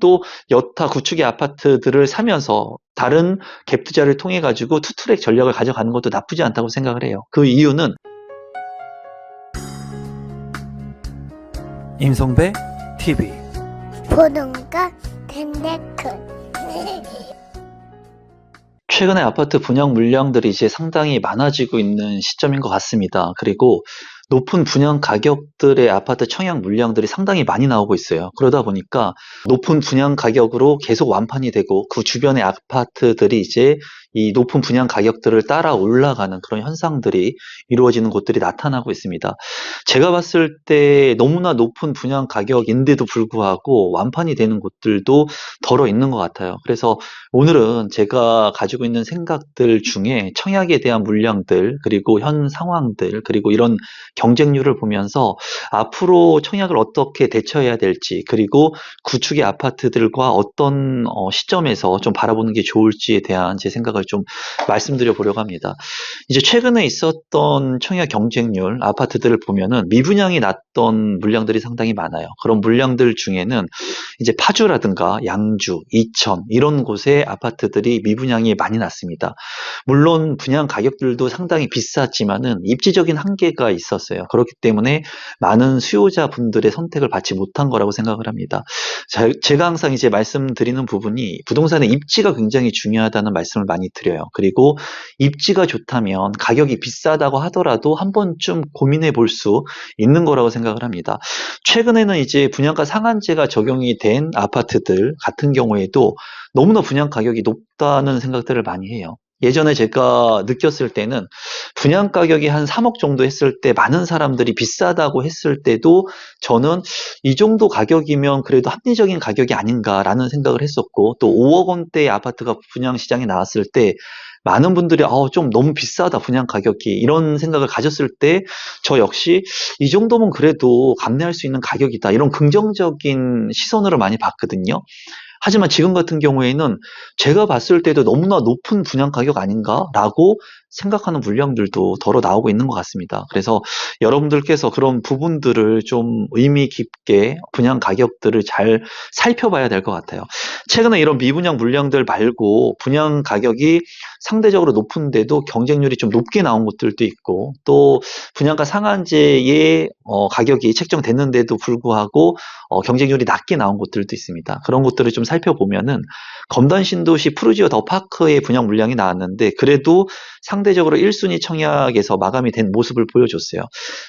또 여타 구축의 아파트들을 사면서 다른 갭 투자를 통해 가지고 투트랙 전략을 가져가는 것도 나쁘지 않다고 생각을 해요. 그 이유는 임성배 TV 보동과 덴데크 최근에 아파트 분양 물량들이 이제 상당히 많아지고 있는 시점인 것 같습니다. 그리고 높은 분양 가격들의 아파트 청약 물량들이 상당히 많이 나오고 있어요. 그러다 보니까 높은 분양 가격으로 계속 완판이 되고 그 주변의 아파트들이 이제 이 높은 분양 가격들을 따라 올라가는 그런 현상들이 이루어지는 곳들이 나타나고 있습니다. 제가 봤을 때 너무나 높은 분양 가격인데도 불구하고 완판이 되는 곳들도 덜어 있는 것 같아요. 그래서 오늘은 제가 가지고 있는 생각들 중에 청약에 대한 물량들, 그리고 현 상황들, 그리고 이런 경쟁률을 보면서 앞으로 청약을 어떻게 대처해야 될지, 그리고 구축의 아파트들과 어떤 어, 시점에서 좀 바라보는 게 좋을지에 대한 제 생각을 좀 말씀드려 보려고 합니다. 이제 최근에 있었던 청약 경쟁률 아파트들을 보면은 미분양이 났던 물량들이 상당히 많아요. 그런 물량들 중에는 이제 파주라든가 양주, 이천 이런 곳에 아파트들이 미분양이 많이 났습니다. 물론 분양 가격들도 상당히 비쌌지만은 입지적인 한계가 있었어요. 그렇기 때문에 많은 수요자분들의 선택을 받지 못한 거라고 생각을 합니다. 자, 제가 항상 이제 말씀드리는 부분이 부동산의 입지가 굉장히 중요하다는 말씀을 많이 드려요. 그리고 입지가 좋다면 가격이 비싸다고 하더라도 한 번쯤 고민해 볼 수 있는 거라고 생각을 합니다. 최근에는 이제 분양가 상한제가 적용이 된 아파트들 같은 경우에도 너무나 분양 가격이 높다는 생각들을 많이 해요. 예전에 제가 느꼈을 때는 분양 가격이 한 3억 정도 했을 때 많은 사람들이 비싸다고 했을 때도 저는 이 정도 가격이면 그래도 합리적인 가격이 아닌가라는 생각을 했었고 또 5억 원대의 아파트가 분양 시장에 나왔을 때 많은 분들이 아, 좀 너무 비싸다 분양 가격이 이런 생각을 가졌을 때 저 역시 이 정도면 그래도 감내할 수 있는 가격이다 이런 긍정적인 시선으로 많이 봤거든요. 하지만 지금 같은 경우에는 제가 봤을 때도 너무나 높은 분양 가격 아닌가라고 생각하는 물량들도 덜어 나오고 있는 것 같습니다. 그래서 여러분들께서 그런 부분들을 좀 의미 깊게 분양 가격들을 잘 살펴봐야 될 것 같아요. 최근에 이런 미분양 물량들 말고 분양 가격이 상대적으로 높은데도 경쟁률이 좀 높게 나온 곳들도 있고 또 분양가 상한제의 어, 가격이 책정됐는데도 불구하고 어, 경쟁률이 낮게 나온 곳들도 있습니다. 그런 곳들을 좀 살펴보면은 검단 신도시 푸르지오 더 파크의 분양 물량이 나왔는데 그래도 상 대적으로 1순위 청약에서 마감이 된 모습을 보여줬어요.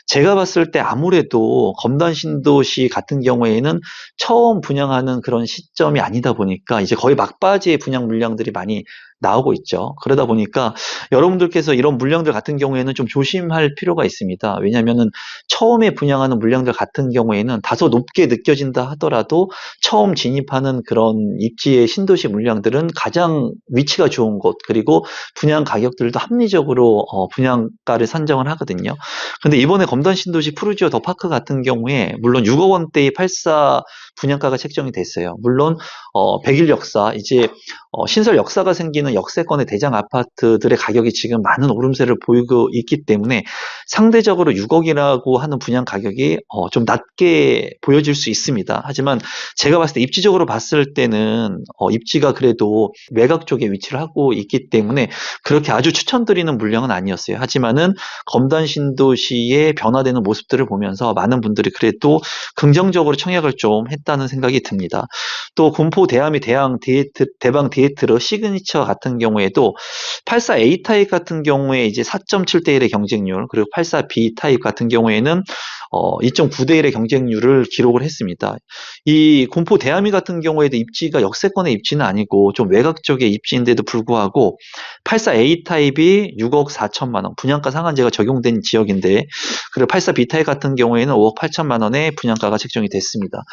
제가 봤을 때 아무래도 검단 신도시 같은 경우에는 처음 분양하는 그런 시점이 아니다 보니까 이제 거의 막바지의 분양 물량들이 많이 나오고 있죠. 그러다 보니까 여러분들께서 이런 물량들 같은 경우에는 좀 조심할 필요가 있습니다. 왜냐하면은 처음에 분양하는 물량들 같은 경우에는 다소 높게 느껴진다 하더라도 처음 진입하는 그런 입지의 신도시 물량들은 가장 위치가 좋은 곳 그리고 분양 가격들도 합리적으로 어, 분양가를 산정을 하거든요. 근데 이번에 검단 신도시 푸르지오 더 파크 같은 경우에 물론 6억 원대의 84 분양가가 책정이 됐어요. 물론 어, 100일 역사 이제 어, 신설 역사가 생기는 역세권의 대장 아파트들의 가격이 지금 많은 오름세를 보이고 있기 때문에 상대적으로 6억이라고 하는 분양 가격이 어, 좀 낮게 보여질 수 있습니다. 하지만 제가 봤을 때 입지적으로 봤을 때는 어, 입지가 그래도 외곽 쪽에 위치를 하고 있기 때문에 그렇게 아주 추천드리는 물량은 아니었어요. 하지만은 검단 신도시의 변화되는 모습들을 보면서 많은 분들이 그래도 긍정적으로 청약을 좀 했다는 생각이 듭니다. 또 군포 대함이 대항 디에트 대방 디에트로 시그니처 같은 경우에도 84A 타입 같은 경우에 이제 4.7대 1의 경쟁률 그리고 84B 타입 같은 경우에는 어, 2.9대 1의 경쟁률을 기록을 했습니다. 이 군포 대함이 같은 경우에도 입지가 역세권의 입지는 아니고 좀 외곽 쪽의 입지인데도 불구하고 84A 타입이 6억 4천만 원 분양가 상한제가 적용된 지역인데 그리고 84B 타입 같은 경우에는 5억 8천만 원의 분양가가 책정이 됐습니다.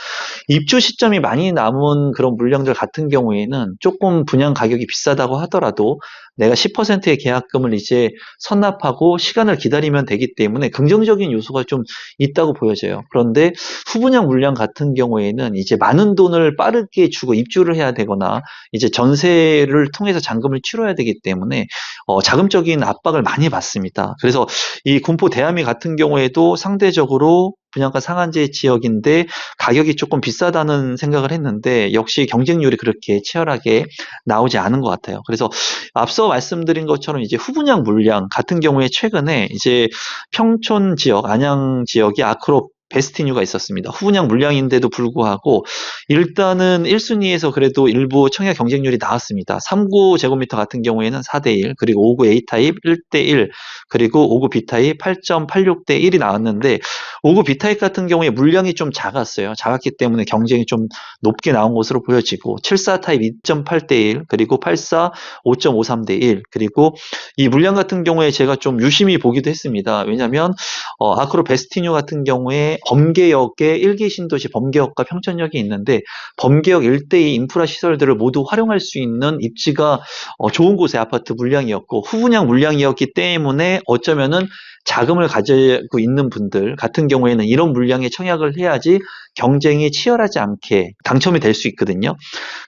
입주 시점이 많이 남은 그런 물량들 같은 경우에는 조금 분양 가격이 비싸다고 하더라도 내가 10%의 계약금을 이제 선납하고 시간을 기다리면 되기 때문에 긍정적인 요소가 좀 있다고 보여져요. 그런데 후분양 물량 같은 경우에는 이제 많은 돈을 빠르게 주고 입주를 해야 되거나 이제 전세를 통해서 잔금을 치러야 되기 때문에 어, 자금적인 압박을 많이 받습니다. 그래서 이 군포 대함이 같은 경우에도 상대적으로 분양가 상한제 지역인데 가격이 조금 비싸다는 생각을 했는데 역시 경쟁률이 그렇게 치열하게 나오지 않은 것 같아요. 그래서 앞서 말씀드린 것처럼 이제 후분양 물량 같은 경우에 최근에 이제 평촌 지역, 안양 지역이 아크로 베스티뉴가 있었습니다. 후분양 물량인데도 불구하고 일단은 1순위에서 그래도 일부 청약 경쟁률이 나왔습니다. 3구 제곱미터 같은 경우에는 4대1, 그리고 5구 A타입 1대1, 그리고 5구 B타입 8.86대 1이 나왔는데 5구 B타입 같은 경우에 물량이 좀 작았어요. 작았기 때문에 경쟁이 좀 높게 나온 것으로 보여지고 74 타입 2.8대 1, 그리고 84 5.53대 1, 그리고 이 물량 같은 경우에 제가 좀 유심히 보기도 했습니다. 왜냐하면 어, 아크로 베스티뉴 같은 경우에 범계역에 일기 신도시 범계역과 평촌역이 있는데 범계역 일대의 인프라 시설들을 모두 활용할 수 있는 입지가 어, 좋은 곳의 아파트 물량이었고 후분양 물량이었기 때문에 어쩌면은 자금을 가지고 있는 분들 같은 경우에는 이런 물량에 청약을 해야지 경쟁이 치열하지 않게 당첨이 될 수 있거든요.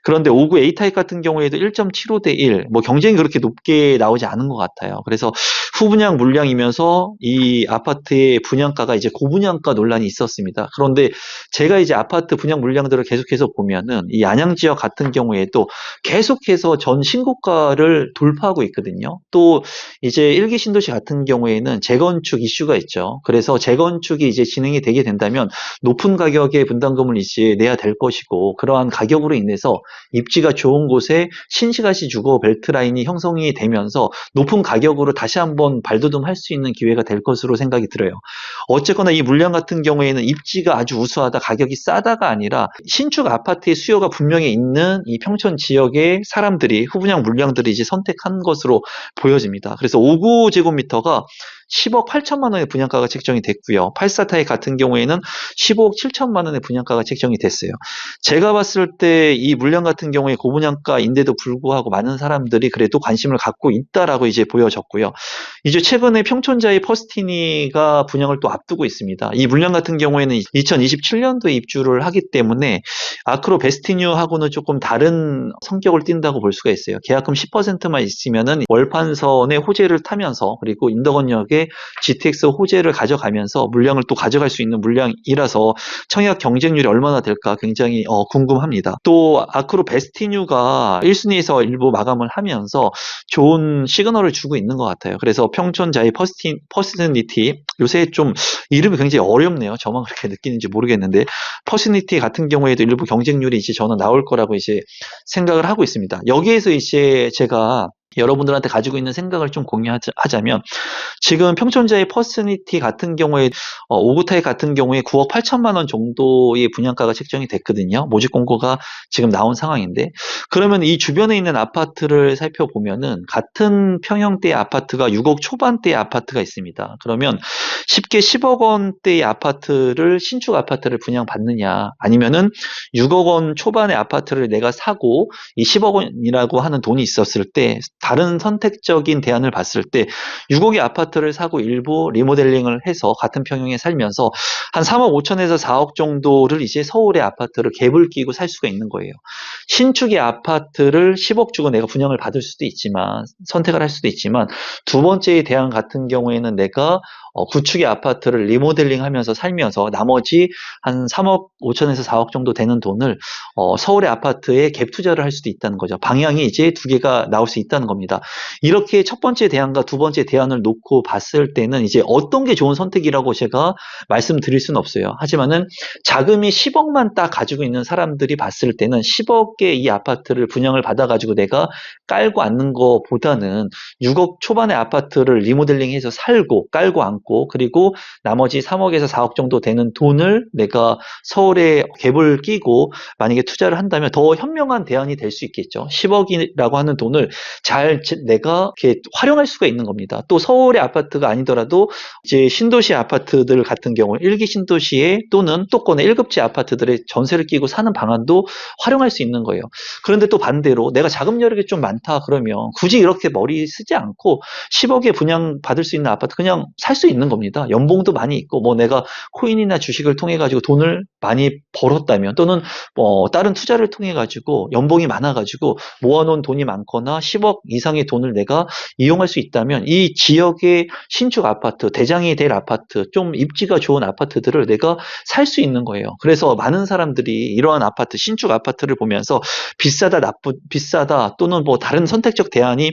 그런데 5구 A타입 같은 경우에도 1.75 대 1, 뭐 경쟁이 그렇게 높게 나오지 않은 것 같아요. 그래서 후분양 물량이면서 이 아파트의 분양가가 이제 고분양가 논란 이 있었습니다. 그런데 제가 이제 아파트 분양 물량들을 계속해서 보면은 이 안양 지역 같은 경우에도 계속해서 전 신고가를 돌파하고 있거든요. 또 이제 일기 신도시 같은 경우에는 재건축 이슈가 있죠. 그래서 재건축이 이제 진행이 되게 된다면 높은 가격의 분담금을 이제 내야 될 것이고 그러한 가격으로 인해서 입지가 좋은 곳에 신시가시 주거 벨트 라인이 형성이 되면서 높은 가격으로 다시 한번 발돋움할 수 있는 기회가 될 것으로 생각이 들어요. 어쨌거나 이 물량 같은 경우 에는 입지가 아주 우수하다, 가격이 싸다가 아니라 신축 아파트의 수요가 분명히 있는 이 평촌 지역의 사람들이 후분양 물량들이 이제 선택한 것으로 보여집니다. 그래서 5구 제곱미터가 10억 8천만 원의 분양가가 책정이 됐고요. 84타입 같은 경우에는 15억 7천만 원의 분양가가 책정이 됐어요. 제가 봤을 때 이 물량 같은 경우에 고분양가인데도 불구하고 많은 사람들이 그래도 관심을 갖고 있다라고 이제 보여졌고요. 이제 최근에 평촌자의 퍼스티니가 분양을 또 앞두고 있습니다. 이 물량 같은 경우에는 2027년도에 입주를 하기 때문에 아크로 베스티뉴하고는 조금 다른 성격을 띈다고 볼 수가 있어요. 계약금 10%만 있으면은 월판선의 호재를 타면서 그리고 인덕원역에 GTX 호재를 가져가면서 물량을 또 가져갈 수 있는 물량이라서 청약 경쟁률이 얼마나 될까 굉장히 어, 궁금합니다. 또 아크로 베스티뉴가 1순위에서 일부 마감을 하면서 좋은 시그널을 주고 있는 것 같아요. 그래서 평촌자의 퍼스티, 퍼스니티 요새 좀 이름이 굉장히 어렵네요. 저만 그렇게 느끼는지 모르겠는데 퍼스니티 같은 경우에도 일부 경쟁률이 이제 저는 나올 거라고 이제 생각을 하고 있습니다. 여기에서 이제 제가 여러분들한테 가지고 있는 생각을 좀 공유하자면 지금 평촌자의 퍼스니티 같은 경우에 어, 오구타입 같은 경우에 9억 8천만 원 정도의 분양가가 책정이 됐거든요. 모집 공고가 지금 나온 상황인데 그러면 이 주변에 있는 아파트를 살펴보면은 같은 평형대의 아파트가 6억 초반대의 아파트가 있습니다. 그러면 쉽게 10억 원대의 아파트를 신축 아파트를 분양받느냐 아니면은 6억 원 초반의 아파트를 내가 사고 이 10억 원이라고 하는 돈이 있었을 때 다른 선택적인 대안을 봤을 때 6억의 아파트를 사고 일부 리모델링을 해서 같은 평형에 살면서 한 3억 5천에서 4억 정도를 이제 서울의 아파트를 갭을 끼고 살 수가 있는 거예요. 신축의 아파트를 10억 주고 내가 분양을 받을 수도 있지만 선택을 할 수도 있지만 두 번째의 대안 같은 경우에는 내가 어, 구축의 아파트를 리모델링 하면서 살면서 나머지 한 3억 5천에서 4억 정도 되는 돈을 어, 서울의 아파트에 갭 투자를 할 수도 있다는 거죠. 방향이 이제 두 개가 나올 수 있다는 겁니다. 이렇게 첫 번째 대안과 두 번째 대안을 놓고 봤을 때는 이제 어떤 게 좋은 선택이라고 제가 말씀드릴 수는 없어요. 하지만은 자금이 10억만 딱 가지고 있는 사람들이 봤을 때는 10억의 이 아파트를 분양을 받아가지고 내가 깔고 앉는 것보다는 6억 초반의 아파트를 리모델링해서 살고 깔고 앉고 그리고 나머지 3억에서 4억 정도 되는 돈을 내가 서울에 갭을 끼고 만약에 투자를 한다면 더 현명한 대안이 될 수 있겠죠. 10억이라고 하는 돈을 잘 제- 내가 이렇게 활용할 수가 있는 겁니다. 또 서울의 아파트가 아니더라도 이제 신도시 아파트들 같은 경우 일기 신도시에 또는 또권의 1급지 아파트들의 전세를 끼고 사는 방안도 활용할 수 있는 거예요. 그런데 또 반대로 내가 자금 여력이 좀 많다 그러면 굳이 이렇게 머리 쓰지 않고 10억에 분양 받을 수 있는 아파트 그냥 살 수 있는 있는 겁니다. 연봉도 많이 있고 뭐 내가 코인이나 주식을 통해 가지고 돈을 많이 벌었다면 또는 뭐 다른 투자를 통해 가지고 연봉이 많아 가지고 모아놓은 돈이 많거나 10억 이상의 돈을 내가 이용할 수 있다면 이 지역의 신축 아파트, 대장이 될 아파트, 좀 입지가 좋은 아파트들을 내가 살 수 있는 거예요. 그래서 많은 사람들이 이러한 아파트, 신축 아파트를 보면서 비싸다, 나쁘, 비싸다 또는 뭐 다른 선택적 대안이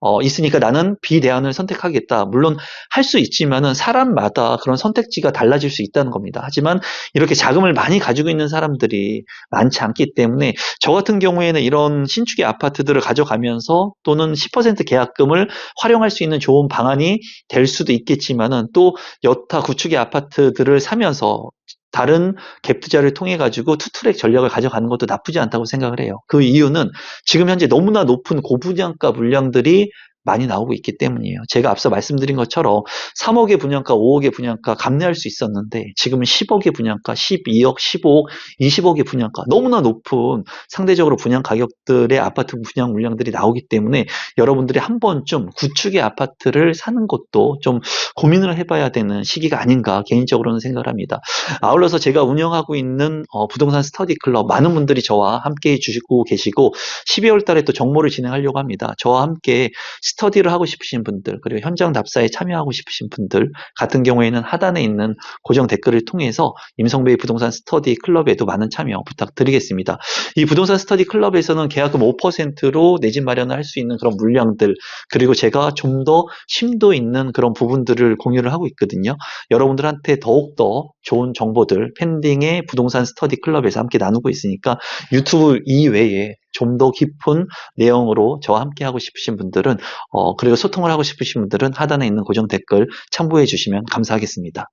어, 있으니까 나는 B 대안을 선택하겠다. 물론 할 수 있지만 은 사람마다 그런 선택지가 달라질 수 있다는 겁니다. 하지만 이렇게 자금을 많이 가지고 있는 사람들이 많지 않기 때문에 저 같은 경우에는 이런 신축의 아파트들을 가져가면서 또는 10% 계약금을 활용할 수 있는 좋은 방안이 될 수도 있겠지만은 또 여타 구축의 아파트들을 사면서 다른 갭 투자를 통해 가지고 투트랙 전략을 가져가는 것도 나쁘지 않다고 생각을 해요. 그 이유는 지금 현재 너무나 높은 고분양가 물량들이 많이 나오고 있기 때문이에요. 제가 앞서 말씀드린 것처럼 3억의 분양가, 5억의 분양가 감내할 수 있었는데 지금은 10억의 분양가, 12억, 15억, 20억의 분양가 너무나 높은 상대적으로 분양 가격들의 아파트 분양 물량들이 나오기 때문에 여러분들이 한 번쯤 구축의 아파트를 사는 것도 좀 고민을 해봐야 되는 시기가 아닌가 개인적으로는 생각을 합니다. 아울러서 제가 운영하고 있는 어, 부동산 스터디 클럽 많은 분들이 저와 함께 해주시고 계시고 12월 달에 또 정모를 진행하려고 합니다. 저와 함께 스터디를 하고 싶으신 분들 그리고 현장 답사에 참여하고 싶으신 분들 같은 경우에는 하단에 있는 고정 댓글을 통해서 임성배의 부동산 스터디 클럽에도 많은 참여 부탁드리겠습니다. 이 부동산 스터디 클럽에서는 계약금 5%로 내 집 마련을 할 수 있는 그런 물량들 그리고 제가 좀 더 심도 있는 그런 부분들을 공유를 하고 있거든요. 여러분들한테 더욱더 좋은 정보들 펜딩의 부동산 스터디 클럽에서 함께 나누고 있으니까 유튜브 이외에 좀 더 깊은 내용으로 저와 함께 하고 싶으신 분들은 어, 그리고 소통을 하고 싶으신 분들은 하단에 있는 고정 댓글 참고해 주시면 감사하겠습니다.